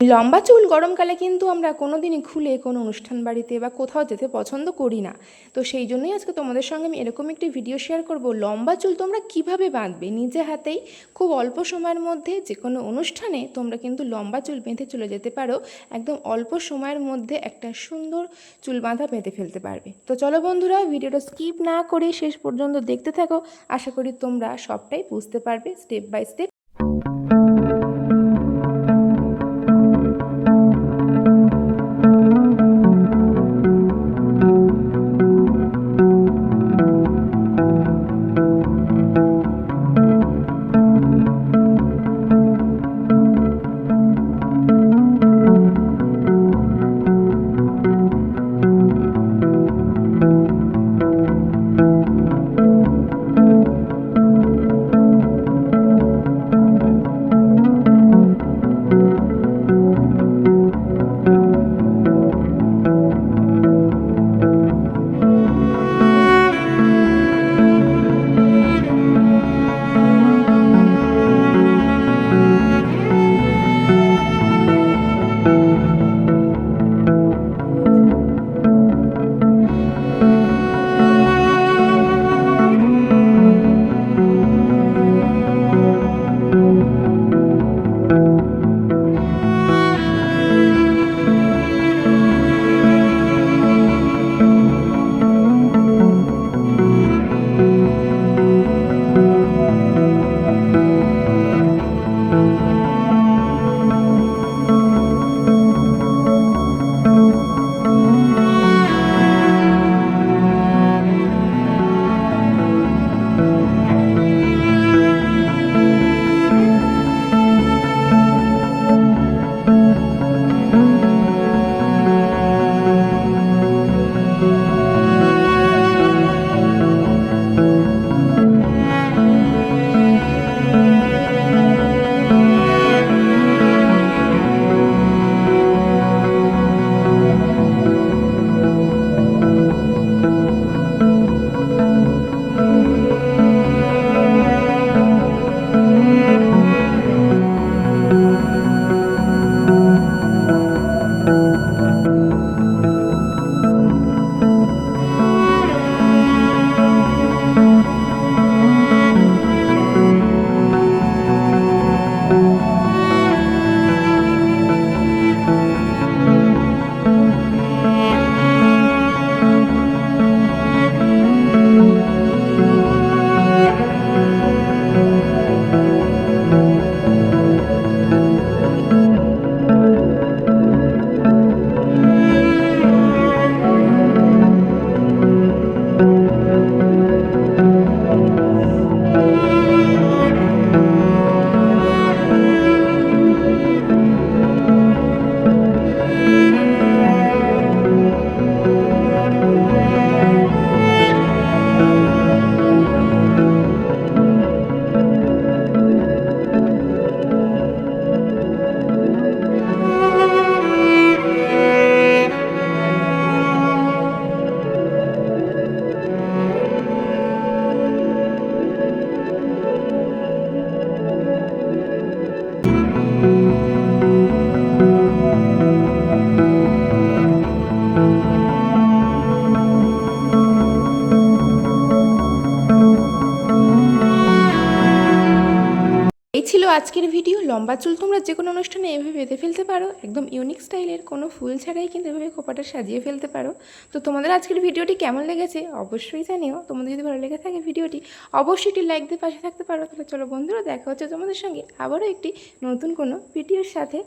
লম্বা চুল গরমকালে কিন্তু আমরা কোনো দিনই খুলে কোনো অনুষ্ঠান বাড়িতে বা কোথাও যেতে পছন্দ করি না। তো সেই জন্যই আজকে তোমাদের সঙ্গে আমি এরকম একটি ভিডিও শেয়ার করব। লম্বা চুল তোমরা কীভাবে বাঁধবে? নিজে হাতেই, খুব অল্প সময়ের মধ্যে যে কোনো অনুষ্ঠানে তোমরা কিন্তু লম্বা চুল বেঁধে চলে যেতে পারো। একদম অল্প সময়ের মধ্যে একটা সুন্দর চুল বাঁধা বেঁধে ফেলতে পারবে। তো চলো বন্ধুরা ভিডিওটা স্কিপ না করে শেষ পর্যন্ত দেখতে থাকো। আশা করি তোমরা সবটাই বুঝতে পারবে স্টেপ বাই স্টেপ এই ছিল আজকের ভিডিও। লম্বা চুল তোমরা যে কোনো অনুষ্ঠানে এভাবে বেঁধে ফেলতে পারো। একদম ইউনিক স্টাইলের কোনো ফুল ছাড়াই কিন্তু এভাবে কোপাটা সাজিয়ে ফেলতে পারো। তো তোমাদের আজকের ভিডিওটি কেমন লেগেছে অবশ্যই জানিও। তোমাদের যদি ভালো লেগে থাকে ভিডিওটি, অবশ্যই একটি লাইক দিয়ে পাশে থাকতে পারো। তাহলে চলো বন্ধুরা, দেখা হচ্ছে তোমাদের সঙ্গে আবারও একটি নতুন কোনো ভিডিওর সাথে।